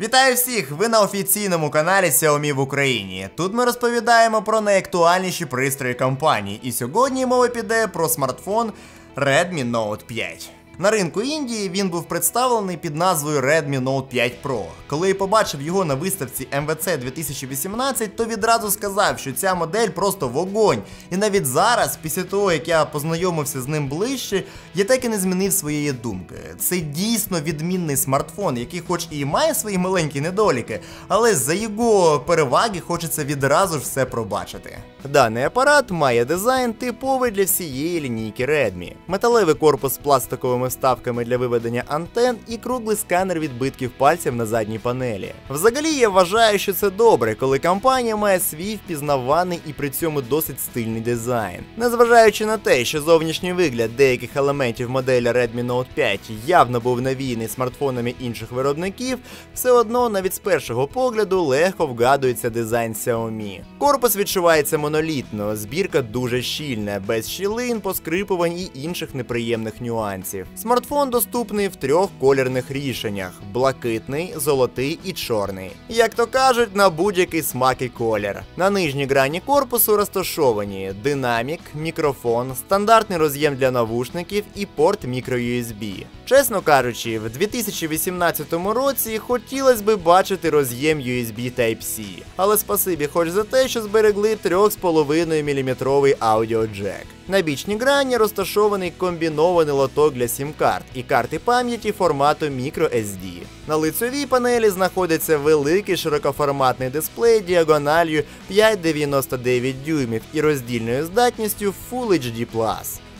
Вітаю всіх! Ви на офіційному каналі Xiaomi в Україні. Тут ми розповідаємо про найактуальніші пристрої компанії. І сьогодні мова піде про смартфон Redmi Note 5. На ринку Індії він був представлений під назвою Redmi Note 5 Pro. Коли я побачив його на виставці MVC 2018, то відразу сказав, що ця модель просто вогонь. І навіть зараз, після того як я познайомився з ним ближче, я так і не змінив своєї думки. Це дійсно відмінний смартфон, який, хоч і має свої маленькі недоліки, але за його переваги хочеться відразу ж все пробачити. Даний апарат має дизайн типовий для всієї лінійки Redmi. Металевий корпус з пластиковими вставками для виведення антен і круглий сканер відбитків пальців на задній панелі. Взагалі я вважаю, що це добре, коли компанія має свій впізнаваний і при цьому досить стильний дизайн. Незважаючи на те, що зовнішній вигляд деяких елементів моделі Redmi Note 5 явно був навіяний смартфонами інших виробників, все одно навіть з першого погляду легко вгадується дизайн Xiaomi. Корпус відчувається монолітно, збірка дуже щільна, без щілин, поскрипувань і інших неприємних нюансів. Смартфон доступний в трьох колірних рішеннях: блакитний, золотий і чорний. Як то кажуть, на будь-який смак і колір. На нижній грані корпусу розташовані динамік, мікрофон, стандартний роз'єм для навушників і порт microUSB. Чесно кажучи, в 2018 році хотілося би бачити роз'єм USB Type-C, але спасибі хоч за те, що зберегли 3,5 мм аудіоджек. На бічній грані розташований комбінований лоток для сім-карт і карти пам'яті формату microSD. На лицевій панелі знаходиться великий широкоформатний дисплей діагональю 5,99 дюймів і роздільною здатністю Full HD+.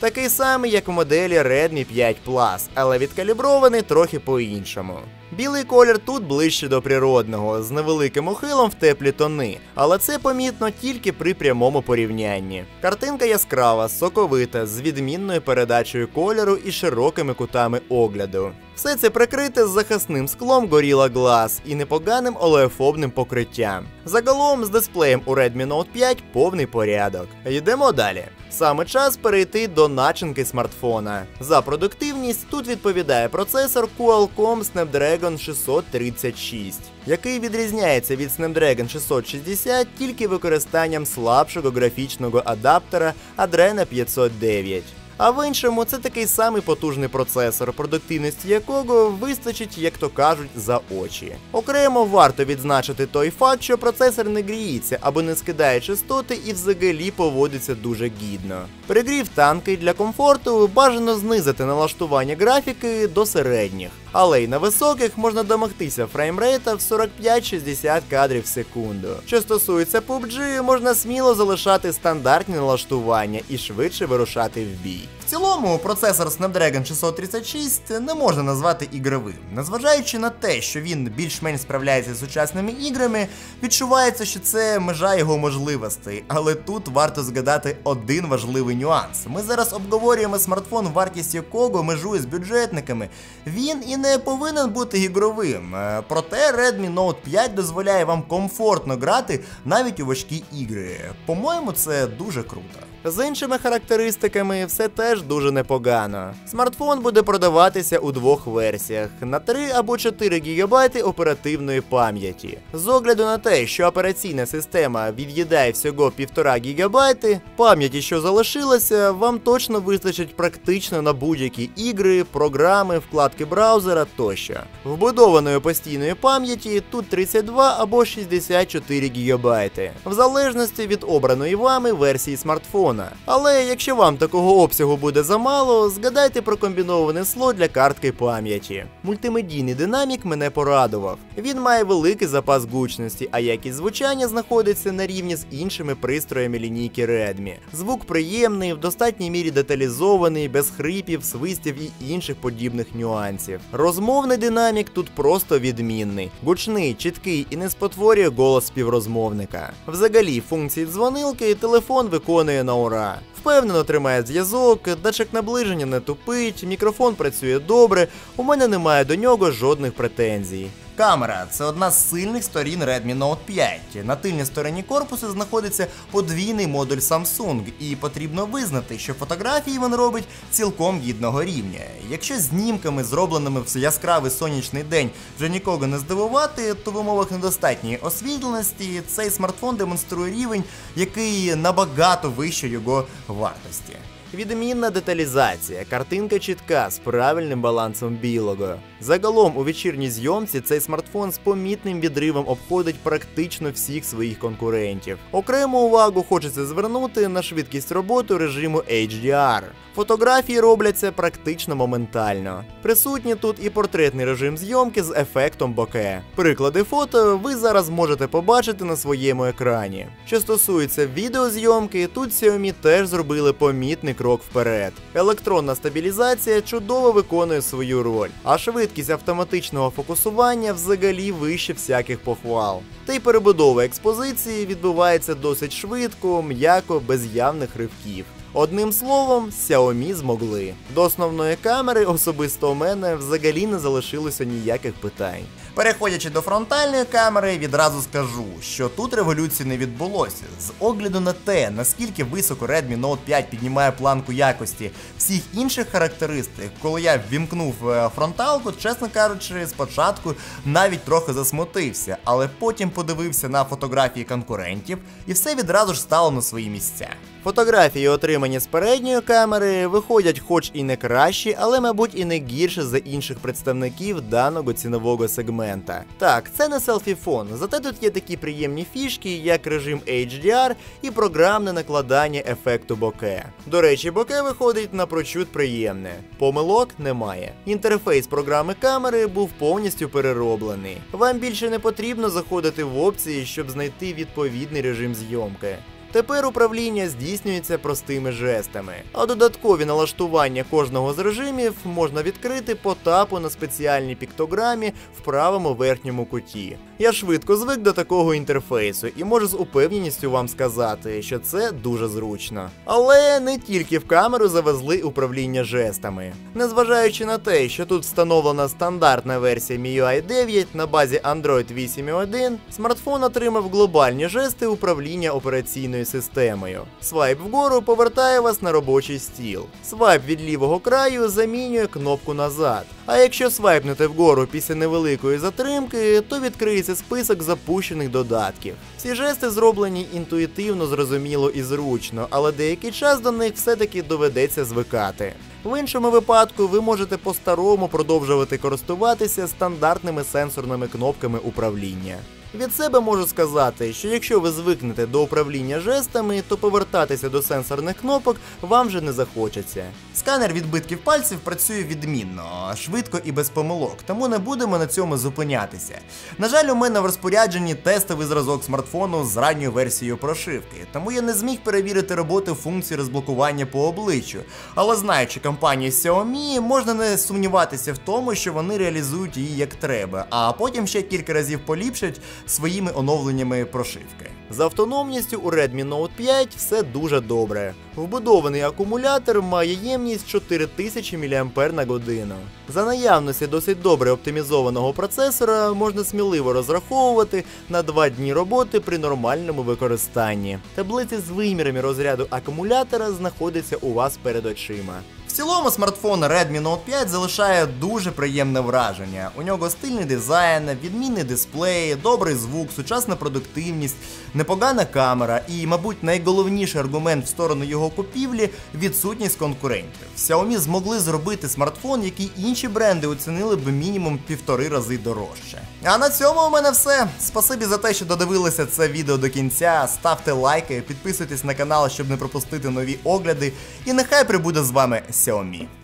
Такий самий, як в моделі Redmi 5 Plus, але відкалібрований трохи по-іншому. Білий колір тут ближче до природного, з невеликим ухилом в теплі тони, але це помітно тільки при прямому порівнянні. Картинка яскрава, соковита, з відмінною передачею кольору і широкими кутами огляду. Все це прикрите з захисним склом Gorilla Glass і непоганим олеофобним покриттям. Загалом з дисплеєм у Redmi Note 5 повний порядок. Йдемо далі. Саме час перейти до начинки смартфона. За продуктивність тут відповідає процесор Qualcomm Snapdragon 636, який відрізняється від Snapdragon 660 тільки використанням слабшого графічного адаптера Adreno 509. А в іншому це такий самий потужний процесор, продуктивності якого вистачить, як то кажуть, за очі. Окремо варто відзначити той факт, що процесор не гріється або не скидає частоти і взагалі поводиться дуже гідно. Перегрів танки для комфорту бажано знизити налаштування графіки до середніх, але й на високих можна домогтися фреймрейта в 45-60 кадрів в секунду. Що стосується PUBG, можна сміло залишати стандартні налаштування і швидше вирушати в бій. В цілому процесор Snapdragon 636 не можна назвати ігровим. Незважаючи на те, що він більш-менш справляється з сучасними іграми, відчувається, що це межа його можливостей. Але тут варто згадати один важливий нюанс. Ми зараз обговорюємо смартфон, вартість якого межує з бюджетниками. Він і не повинен бути ігровим. Е, Проте Redmi Note 5 дозволяє вам комфортно грати навіть у важкі ігри. По-моєму, це дуже круто. З іншими характеристиками все теж дуже непогано. Смартфон буде продаватися у двох версіях на 3 або 4 ГБ оперативної пам'яті. З огляду на те, що операційна система від'їдає всього 1,5 ГБ, пам'яті, що залишилося, вам точно вистачить практично на будь-які ігри, програми, вкладки браузера тощо. Вбудованої постійної пам'яті тут 32 або 64 ГБ, в залежності від обраної вами версії смартфона. Але якщо вам такого обсягу буде замало, згадайте про комбінований слот для картки пам'яті. Мультимедійний динамік мене порадував. Він має великий запас гучності, а якість звучання знаходиться на рівні з іншими пристроями лінійки Redmi. Звук приємний, в достатній мірі деталізований, без хрипів, свистів і інших подібних нюансів. Розмовний динамік тут просто відмінний, гучний, чіткий і не спотворює голос співрозмовника. Взагалі, функції дзвонилки телефон виконує на ура. Впевнено тримає зв'язок, датчик наближення не тупить, мікрофон працює добре, у мене немає до нього жодних претензій. Камера це одна з сильних сторін Redmi Note 5. На тильній стороні корпусу знаходиться подвійний модуль Samsung, і потрібно визнати, що фотографії він робить цілком гідного рівня. Якщо знімками, зробленими в яскравий сонячний день, вже нікого не здивувати, то в умовах недостатньої освітленості цей смартфон демонструє рівень, який набагато вище його вартості. Відмінна деталізація, картинка чітка з правильним балансом білого. Загалом у вечірній зйомці цей смартфон з помітним відривом обходить практично всіх своїх конкурентів. Окрему увагу хочеться звернути на швидкість роботи режиму HDR. Фотографії робляться практично моментально. Присутні тут і портретний режим зйомки з ефектом боке. Приклади фото ви зараз можете побачити на своєму екрані. Що стосується відеозйомки, тут Xiaomi теж зробили помітний крок вперед. Електронна стабілізація чудово виконує свою роль, а швидкість автоматичного фокусування взагалі вище всяких похвал. Та й перебудова експозиції відбувається досить швидко, м'яко, без явних ривків. Одним словом, Xiaomi змогли. До основної камери особисто у мене взагалі не залишилося ніяких питань. Переходячи до фронтальної камери, відразу скажу, що тут революції не відбулося. З огляду на те, наскільки високо Redmi Note 5 піднімає планку якості всіх інших характеристик, коли я ввімкнув е, фронталку, чесно кажучи, спочатку навіть трохи засмутився, але потім подивився на фотографії конкурентів, і все відразу ж стало на свої місця. Фотографії, отримані з передньої камери, виходять, хоч і не кращі, але, мабуть, і не гірше за інших представників даного цінового сегмента. Так, це не селфі-фон, зате тут є такі приємні фішки, як режим HDR і програмне накладання ефекту боке. До речі, боке виходить напрочуд приємне. Помилок немає. Інтерфейс програми камери був повністю перероблений. Вам більше не потрібно заходити в опції, щоб знайти відповідний режим зйомки. Тепер управління здійснюється простими жестами, а додаткові налаштування кожного з режимів можна відкрити по тапу на спеціальній піктограмі в правому верхньому куті. Я швидко звик до такого інтерфейсу і можу з упевненістю вам сказати, що це дуже зручно. Але не тільки в камеру завезли управління жестами. Незважаючи на те, що тут встановлена стандартна версія MIUI 9 на базі Android 8.1, смартфон отримав глобальні жести управління операційною системою. Свайп вгору повертає вас на робочий стіл. Свайп від лівого краю замінює кнопку назад. А якщо свайпнете вгору після невеликої затримки, то відкриється список запущених додатків. Ці жести зроблені інтуїтивно, зрозуміло і зручно, але деякий час до них все-таки доведеться звикати. В іншому випадку ви можете по-старому продовжувати користуватися стандартними сенсорними кнопками управління. Від себе можу сказати, що якщо ви звикнете до управління жестами, то повертатися до сенсорних кнопок вам вже не захочеться. Сканер відбитків пальців працює відмінно, швидко і без помилок, тому не будемо на цьому зупинятися. На жаль, у мене в розпорядженні тестовий зразок смартфону з ранньою версією прошивки, тому я не зміг перевірити роботу функції розблокування по обличчю. Але знаючи компанію Xiaomi, можна не сумніватися в тому, що вони реалізують її як треба, а потім ще кілька разів поліпшать своїми оновленнями прошивки. З автономністю у Redmi Note 5 все дуже добре. Вбудований акумулятор має ємність 4000 мАч на годину. За наявності досить добре оптимізованого процесора можна сміливо розраховувати на 2 дні роботи при нормальному використанні. Таблиці з вимірами розряду акумулятора знаходяться у вас перед очима. Цілому смартфон Redmi Note 5 залишає дуже приємне враження. У нього стильний дизайн, відмінний дисплей, добрий звук, сучасна продуктивність, непогана камера і, мабуть, найголовніший аргумент в сторону його купівлі відсутність конкурентів. Xiaomi змогли зробити смартфон, який інші бренди оцінили б мінімум півтори рази дорожче. А на цьому у мене все. Спасибі за те, що додивилися це відео до кінця. Ставте лайки, підписуйтесь на канал, щоб не пропустити нові огляди. І нехай прибуде з вами Xiaomi.